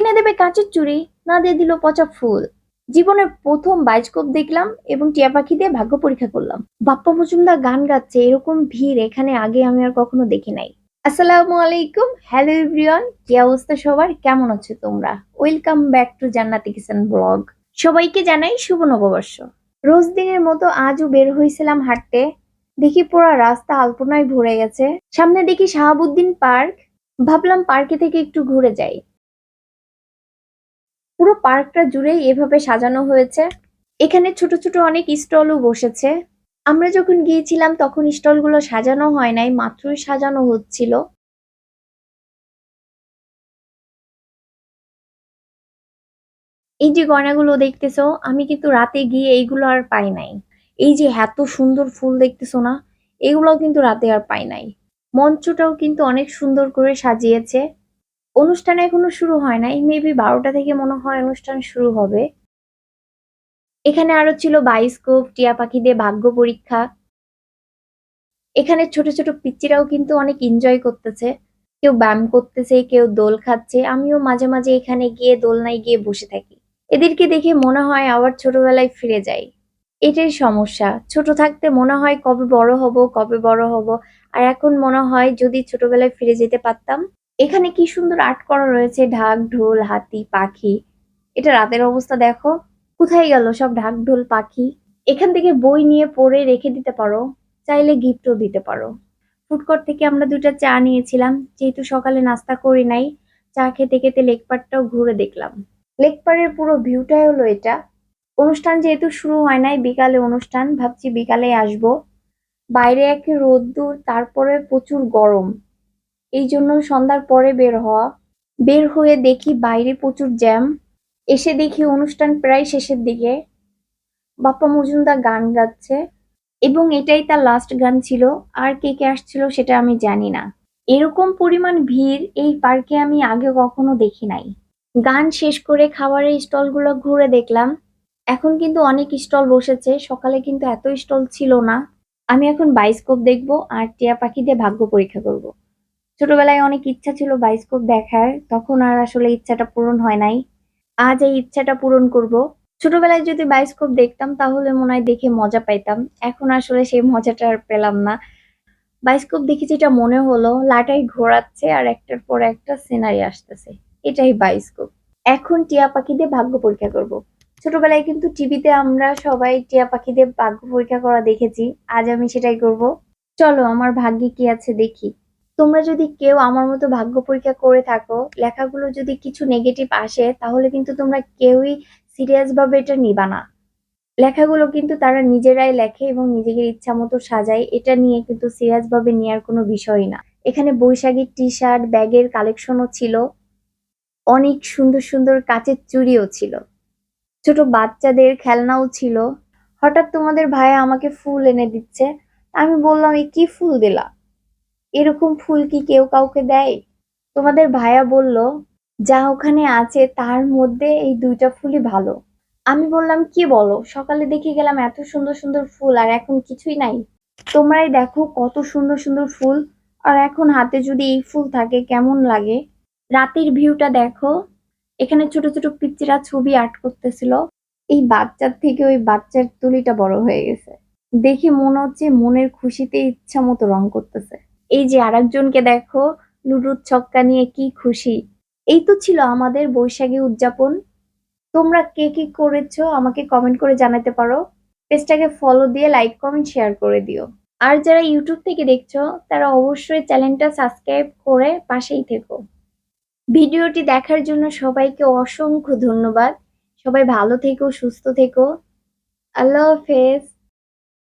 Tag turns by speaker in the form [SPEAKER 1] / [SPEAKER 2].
[SPEAKER 1] কিনে দেবে কাঁচের চুড়ি, না দিয়ে দিল পচা ফুল। জীবনের প্রথম বাইস্কোপ দেখলাম এবং টিয়া পাখি দিয়ে ভাগ্য পরীক্ষা করলাম। বাপ্পা মজুমদার গান গাচ্ছে, এরকম ভিড় এখানে আগে আমি আর কখনো দেখি নাই। আসসালামু আলাইকুম, হ্যালো এভরিওয়ান, কি অবস্থা সবার? কেমন আছো তোমরা? ওয়েলকাম ব্যাক টু জান্নাতি কিষান ব্লগ। সবাইকে জানাই শুভ নববর্ষ। রোজ দিনের মতো আজও বের হয়েছিলাম হাঁটতে। দেখি পুরো রাস্তা আলপনায় ভরে গেছে। সামনে দেখি শাহাবুদ্দিন পার্ক। ভাবলাম পার্কে থেকে একটু ঘুরে যাই। পুরো পার্কটা জুড়েই এভাবে সাজানো হয়েছে। এখানে ছোট ছোট অনেক স্টলও বসেছে। আমরা যখন গিয়েছিলাম, তখন স্টলগুলো সাজানো হয় নাই, মাত্রই সাজানো হচ্ছিল। এই যে গয়নাগুলো দেখতেছো, আমি কিন্তু রাতে গিয়ে এইগুলো আর পাই নাই। এই যে এত সুন্দর ফুল দেখতেছো না, এগুলোও কিন্তু রাতে আর পাই নাই। মঞ্চটাও কিন্তু অনেক সুন্দর করে সাজিয়েছে। অনুষ্ঠান এখনও শুরু হয় নাই। মেবি বারোটা থেকে মনে হয় অনুষ্ঠান শুরু হবে। এখানে আরও ছিল বাইস্কোপ টিয়া পাখিদের ভাগ্য পরীক্ষা। এখানে ছোট ছোট পিচ্চিরাও কিন্তু অনেক এনজয় করতেছে। কেউ ব্যায়াম করতেছে, কেউ দোল খাচ্ছে। আমিও মাঝে মাঝে এখানে গিয়ে দোলনায় গিয়ে বসে থাকি। এদেরকে দেখে মনে হয় আবার ছোটবেলায় ফিরে যাই। এটাই সমস্যা। ছোট থাকতে মনে হয় কবে বড় হব, কবে বড় হব। আর এখন মনে হয় যদি ছোটবেলায় ফিরে যেতে পারতাম এখানে কি সুন্দর আর্ট করা রয়েছে? ঢাক, ঢোল, হাতি, পাখি। এটা রাতের অবস্থা দেখো। কোথায় গেল সব ঢাক, ঢোল, পাখি? এখান থেকে বই নিয়ে পড়ে রেখে দিতে পারো। চাইলে গিফটও দিতে পারো। ফুডকোর্ট থেকে আমরা দুটা চা নিয়েছিলাম। যেহেতু সকালে নাস্তা করি নাই, চা খেতে খেতে লেকপারটাও ঘুরে দেখলাম। লেকপারের পুরো ভিউটাই হলো এটা। অনুষ্ঠান যেহেতু শুরু হয় নাই, বিকালে অনুষ্ঠান, ভাবছি বিকালে আসব। বাইরে একে রোদ্দুর, তারপরে প্রচুর গরম। এই জন্য সন্ধ্যার পরে বের হওয়া। বের হয়ে দেখি বাইরে প্রচুর জ্যাম। এসে দেখি অনুষ্ঠান প্রায় শেষের দিকে। বাপ্পা মজুমদার গান গাচ্ছে এবং এটাই তার লাস্ট গান ছিল। আর কে কে আসছিল সেটা আমি জানি না। এরকম পরিমাণ ভিড় এই পার্কে আমি আগে কখনো দেখি নাই। গান শেষ করে খাবারের স্টলগুলো ঘুরে দেখলাম। এখন কিন্তু অনেক স্টল বসেছে। সকালে কিন্তু এত স্টল ছিল না। আমি এখন বাইস্কোপ দেখব আর টিয়া পাখি দিয়ে ভাগ্য পরীক্ষা করব। ছোটবেলায় অনেক ইচ্ছা ছিল বাইস্কোপ দেখার, তখন আর আসলে ইচ্ছাটা পূরণ হয় নাই। আজ এই ইচ্ছাটা পূরণ করব। ছোটবেলায় যদি বায়োস্কোপ দেখতাম, তাহলে মনে হয় দেখে মজা পাইতাম। এখন আসলে সেই মজাটা আর পেলাম না। বায়োস্কোপ দেখে যেটা মনে হলো, লাটাই ঘোরাচ্ছে আর একটার পর একটা সিনারি আসতেছে। এটাই বায়োস্কোপ এখন টিয়া পাখি দিয়ে ভাগ্য পরীক্ষা করব। ছোটবেলায় কিন্তু টিভিতে আমরা সবাই টিয়া পাখিদের ভাগ্য পরীক্ষা করা দেখেছি। আজ আমি সেটাই করব। চলো, আমার ভাগ্যে কি আছে দেখি। তোমরা যদি কেউ আমার মতো ভাগ্য পরীক্ষা করে থাকো, লেখাগুলো যদি কিছু নেগেটিভ আসে, তাহলে কিন্তু তোমরা কেউই সিরিয়াস ভাবে এটা নিবা না। লেখাগুলো কিন্তু তারা নিজেরাই লেখে এবং নিজেদের ইচ্ছা মতো সাজায়, এটা নিয়ে কিন্তু সিরিয়াস ভাবে নেওয়ার কোনো বিষয় না। এখানে বৈশাখীর টি শার্ট ব্যাগের কালেকশনও ছিল। অনেক সুন্দর সুন্দর কাচের চুড়িও ছিল। ছোট বাচ্চাদের খেলনাও ছিল। হঠাৎ তোমাদের ভাইয়া আমাকে ফুল এনে দিচ্ছে। আমি বললাম, এ কি ফুল দিলা? এরকম ফুল কি কেউ কাউকে দেয়? তোমাদের ভাইয়া বলল, যা ওখানে আছে, তার মধ্যে এই দুইটা ফুলই ভালো। আমি বললাম, কি বলো? সকালে দেখে গেলাম এত সুন্দর সুন্দর ফুল, আর এখন কিছুই নাই। তোমরাই দেখো কত সুন্দর সুন্দর ফুল, আর এখন হাতে যদি এই ফুল থাকে, কেমন লাগে? রাতের ভিউটা দেখো। এখানে ছোট ছোট পিচ্চিরা ছবি আর্ট করতেছিল। এই বাচ্চার থেকে ওই বাচ্চার তুলিটা বড় হয়ে গেছে। দেখে মনে হচ্ছে মনের খুশিতে ইচ্ছা মতো রং করতেছে। এই যে আরেকজনকে দেখো লুডুর ছক্কা নিয়ে কি খুশি। এই তো ছিল আমাদের বৈশাখী উদযাপন। তোমরা কে কি করেছ আমাকে কমেন্ট করে জানাতে পারো। পেজটাকে ফলো দিয়ে লাইক কমেন্ট শেয়ার করে দিও। আর যারা ইউটিউব থেকে দেখছ, তারা অবশ্যই চ্যানেলটা সাবস্ক্রাইব করে পাশেই থেকো। ভিডিওটি দেখার জন্য সবাইকে অসংখ্য ধন্যবাদ। সবাই ভালো থেকো, সুস্থ থেকো। আল্লাহ হাফেজ।